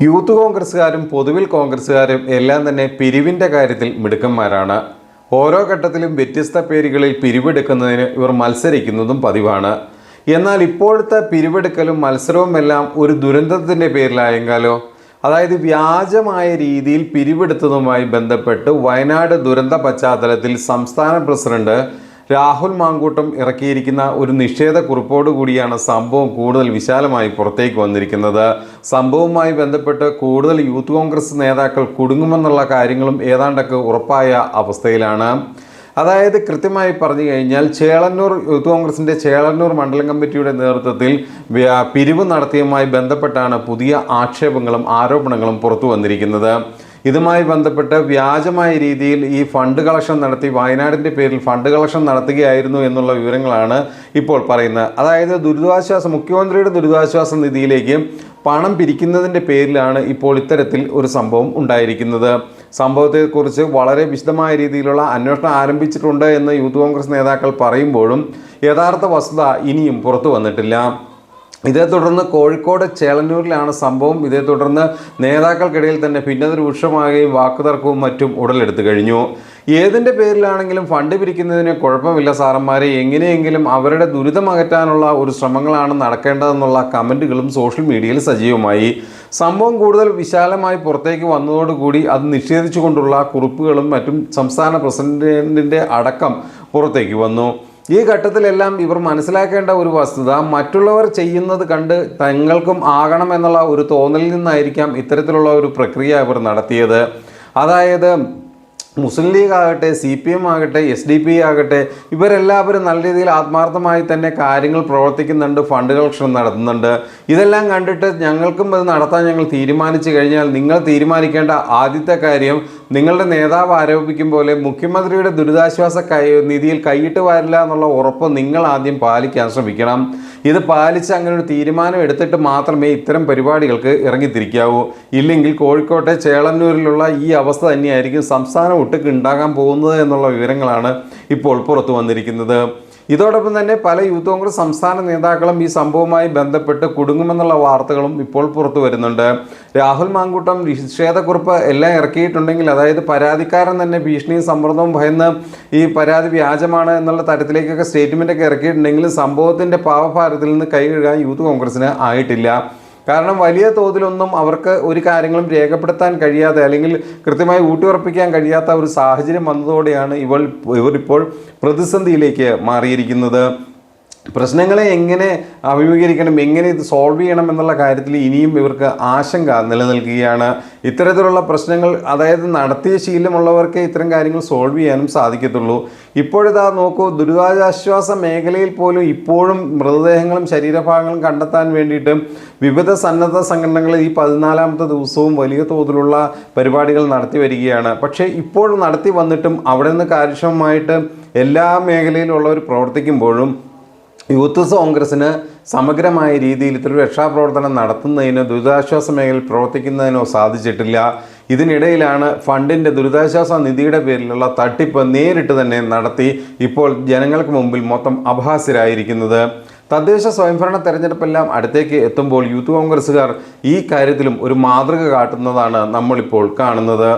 Youth കോൺഗ്രസ്സുകാരും പൊതുവിൽ കോൺഗ്രസ്സുകാരും എല്ലാം തന്നെ പിരിവിന്റെ കാര്യത്തിൽ മിടുക്കന്മാരാണ്. ഓരോ ഘട്ടത്തിലും വ്യത്യസ്ത പേരുകളിൽ പിരിവെടുക്കുന്നതിന് ഇവർ മത്സരിക്കുന്നതും പതിവാണ്. എന്നാൽ ഇപ്പോഴത്തെ പിരിവെടുക്കലും മത്സരവും എല്ലാം ഒരു ദുരന്തത്തിന്റെ പേരിലായെങ്കിലോ അതായത് വ്യാജമായ രീതിയിൽ പിരിവെടുത്തതുമായി ബന്ധപ്പെട്ട് വയനാട് ദുരന്ത പശ്ചാത്തലത്തിൽ സംസ്ഥാന പ്രസിഡന്റ് രാഹുൽ മാങ്കൂട്ടം ഇറക്കിയിരിക്കുന്ന ഒരു നിഷേധ കുറിപ്പോട് കൂടിയാണ് സംഭവം കൂടുതൽ വിശാലമായി പുറത്തേക്ക് വന്നിരിക്കുന്നത്. സംഭവവുമായി ബന്ധപ്പെട്ട് കൂടുതൽ യൂത്ത് കോൺഗ്രസ് നേതാക്കൾ കുടുങ്ങുമെന്നുള്ള കാര്യങ്ങളും ഏതാണ്ടൊക്കെ ഉറപ്പായ അവസ്ഥയിലാണ്. അതായത് കൃത്യമായി പറഞ്ഞു കഴിഞ്ഞാൽ ചേളന്നൂർ യൂത്ത് കോൺഗ്രസിന്റെ ചേളന്നൂർ മണ്ഡലം കമ്മിറ്റിയുടെ നേതൃത്വത്തിൽ പിരിവ് നടത്തിയതുമായി ബന്ധപ്പെട്ടാണ് പുതിയ ആക്ഷേപങ്ങളും ആരോപണങ്ങളും പുറത്തു വന്നിരിക്കുന്നത്. ഇതുമായി ബന്ധപ്പെട്ട് വ്യാജമായ രീതിയിൽ ഈ ഫണ്ട് കളക്ഷൻ നടത്തി വയനാടിന്റെ പേരിൽ ഫണ്ട് കളക്ഷൻ നടത്തുകയായിരുന്നു എന്നുള്ള വിവരങ്ങളാണ് ഇപ്പോൾ പറയുന്നത്. അതായത് ദുരിതാശ്വാസ മുഖ്യമന്ത്രിയുടെ ദുരിതാശ്വാസ നിധിയിലേക്ക് പണം പിരിക്കുന്നതിന്റെ പേരിലാണ് ഇപ്പോൾ ഇത്തരത്തിൽ ഒരു സംഭവം ഉണ്ടായിരിക്കുന്നത്. സംഭവത്തെക്കുറിച്ച് വളരെ വിശദമായ രീതിയിലുള്ള അന്വേഷണം ആരംഭിച്ചിട്ടുണ്ട് എന്ന് യൂത്ത് കോൺഗ്രസ് നേതാക്കൾ പറയുമ്പോഴും യഥാർത്ഥ വസ്തുത ഇനിയും പുറത്തു വന്നിട്ടില്ല. ഇതേ തുടർന്ന് കോഴിക്കോട് ചേളന്നൂരിലാണ് സംഭവം. ഇതേ തുടർന്ന് നേതാക്കൾക്കിടയിൽ തന്നെ ഭിന്നത രൂക്ഷമാകുകയും വാക്കുതർക്കവും മറ്റും ഉടലെടുത്തു കഴിഞ്ഞു. ഏതിന്റെ പേരിലാണെങ്കിലും ഫണ്ട് പിരിക്കുന്നതിന് കുഴപ്പമില്ല സാറന്മാരെ. എങ്ങനെയെങ്കിലും അവരുടെ ദുരിതം അകറ്റാനുള്ള ഒരു ശ്രമങ്ങളാണ് നടക്കേണ്ടതെന്നുള്ള കമന്റുകളും സോഷ്യൽ മീഡിയയിൽ സജീവമായി. സംഭവം കൂടുതൽ വിശാലമായി പുറത്തേക്ക് വന്നതോടുകൂടി അത് നിഷേധിച്ചുകൊണ്ടുള്ള കുറിപ്പുകളും മറ്റും സംസ്ഥാന പ്രസിഡന്റിന്റെ അടക്കം പുറത്തേക്ക് വന്നു. ഈ ഘട്ടത്തിലെല്ലാം ഇവർ മനസ്സിലാക്കേണ്ട ഒരു വസ്തുത മറ്റുള്ളവർ ചെയ്യുന്നത് കണ്ട് തങ്ങൾക്കും ആകണം എന്നുള്ള ഒരു തോന്നലിൽ നിന്നായിരിക്കാം ഇത്തരത്തിലുള്ള ഒരു പ്രക്രിയ ഇവർ നടത്തിയത്. അതായത് മുസ്ലിം ലീഗ് ആകട്ടെ സി പി എം ആകട്ടെ എസ് ഡി പി ആകട്ടെ ഇവരെല്ലാവരും നല്ല രീതിയിൽ ആത്മാർത്ഥമായി തന്നെ കാര്യങ്ങൾ പ്രവർത്തിക്കുന്നുണ്ട് ഫണ്ട് കളക്ഷൻ നടത്തുന്നുണ്ട്. ഇതെല്ലാം കണ്ടിട്ട് ഞങ്ങൾക്കും അത് നടത്താൻ ഞങ്ങൾ തീരുമാനിച്ചു കഴിഞ്ഞാൽ നിങ്ങൾ തീരുമാനിക്കേണ്ട ആദ്യത്തെ കാര്യം നിങ്ങളുടെ നേതാവ് ആരോപിക്കും പോലെ മുഖ്യമന്ത്രിയുടെ ദുരിതാശ്വാസ കൈ നിധിയിൽ കൈയിട്ട് വരില്ല എന്നുള്ള ഉറപ്പ് നിങ്ങൾ ആദ്യം പാലിക്കാൻ ശ്രമിക്കണം. ഇത് പാലിച്ച് അങ്ങനെ ഒരു തീരുമാനം എടുത്തിട്ട് മാത്രമേ ഇത്തരം പരിപാടികൾക്ക് ഇറങ്ങിത്തിരിക്കാവൂ. ഇല്ലെങ്കിൽ കോഴിക്കോട്ടെ ചേളന്നൂരിലുള്ള ഈ അവസ്ഥ തന്നെയായിരിക്കും സംസ്ഥാനം ഒട്ടുക്ക് ഉണ്ടാകാൻ പോകുന്നത് എന്നുള്ള വിവരങ്ങളാണ് ഇപ്പോൾ പുറത്തു വന്നിരിക്കുന്നത്. ഇതോടൊപ്പം തന്നെ പല യൂത്ത് കോൺഗ്രസ് സംസ്ഥാന നേതാക്കളും ഈ സംഭവവുമായി ബന്ധപ്പെട്ട് കുടുങ്ങുമെന്നുള്ള വാർത്തകളും ഇപ്പോൾ പുറത്തു വരുന്നുണ്ട്. രാഹുൽ മാങ്കൂട്ടം നിഷേധക്കുറിപ്പ് എല്ലാം ഇറക്കിയിട്ടുണ്ടെങ്കിൽ അതായത് പരാതിക്കാരൻ തന്നെ ഭീഷണിയും സമ്മർദ്ദവും ഭയന്ന് ഈ പരാതി വ്യാജമാണ് എന്നുള്ള തരത്തിലേക്കൊക്കെ സ്റ്റേറ്റ്മെന്റൊക്കെ ഇറക്കിയിട്ടുണ്ടെങ്കിലും സംഭവത്തിന്റെ പാവഭാരത്തിൽ നിന്ന് കൈ കഴുകാൻ യൂത്ത് കോൺഗ്രസിന് ആയിട്ടില്ല. കാരണം വലിയ തോതിലൊന്നും അവർക്ക് ഒരു കാര്യങ്ങളും രേഖപ്പെടുത്താൻ കഴിയാതെ അല്ലെങ്കിൽ കൃത്യമായി ഊട്ടിയുറപ്പിക്കാൻ കഴിയാത്ത ഒരു സാഹചര്യം വന്നതോടെയാണ് ഇവൾ ഇവരിപ്പോൾ പ്രതിസന്ധിയിലേക്ക് മാറിയിരിക്കുന്നത്. പ്രശ്നങ്ങളെ എങ്ങനെ അഭിമുഖീകരിക്കണം എങ്ങനെ ഇത് സോൾവ് ചെയ്യണം എന്നുള്ള കാര്യത്തിൽ ഇനിയും ഇവർക്ക് ആശങ്ക നിലനിൽക്കുകയാണ്. ഇത്തരത്തിലുള്ള പ്രശ്നങ്ങൾ അതായത് നടത്തിയ ശീലമുള്ളവർക്ക് ഇത്തരം കാര്യങ്ങൾ സോൾവ് ചെയ്യാനും സാധിക്കത്തുള്ളൂ. ഇപ്പോഴിതാ നോക്കൂ ദുരിതാശ്വാസ മേഖലയിൽ പോലും ഇപ്പോഴും മൃതദേഹങ്ങളും ശരീരഭാഗങ്ങളും കണ്ടെത്താൻ വേണ്ടിയിട്ട് വിവിധ സന്നദ്ധ സംഘടനകൾ ഈ പതിനാലാമത്തെ ദിവസവും വലിയ തോതിലുള്ള പരിപാടികൾ നടത്തി വരികയാണ്. പക്ഷേ ഇപ്പോഴും നടത്തി വന്നിട്ടും അവിടെ നിന്ന് കാര്യക്ഷമമായിട്ട് എല്ലാ മേഖലയിലുള്ളവർ പ്രവർത്തിക്കുമ്പോഴും യൂത്ത് കോൺഗ്രസ്സിന് സമഗ്രമായ രീതിയിൽ ഇത്തരം രക്ഷാപ്രവർത്തനം നടത്തുന്നതിനോ ദുരിതാശ്വാസ മേഖലയിൽ പ്രവർത്തിക്കുന്നതിനോ സാധിച്ചിട്ടില്ല. ഇതിനിടയിലാണ് ഫണ്ടിന്റെ ദുരിതാശ്വാസ നിധിയുടെ പേരിലുള്ള തട്ടിപ്പ് നേരിട്ട് തന്നെ നടത്തി ഇപ്പോൾ ജനങ്ങൾക്ക് മുമ്പിൽ മൊത്തം അപഹാസ്യരായിരിക്കുന്നത്. തദ്ദേശ സ്വയംഭരണ തെരഞ്ഞെടുപ്പെല്ലാം അടുത്തേക്ക് എത്തുമ്പോൾ യൂത്ത് കോൺഗ്രസ്സുകാർ ഈ കാര്യത്തിലും ഒരു മാതൃക കാട്ടുന്നതാണ് നമ്മളിപ്പോൾ കാണുന്നത്.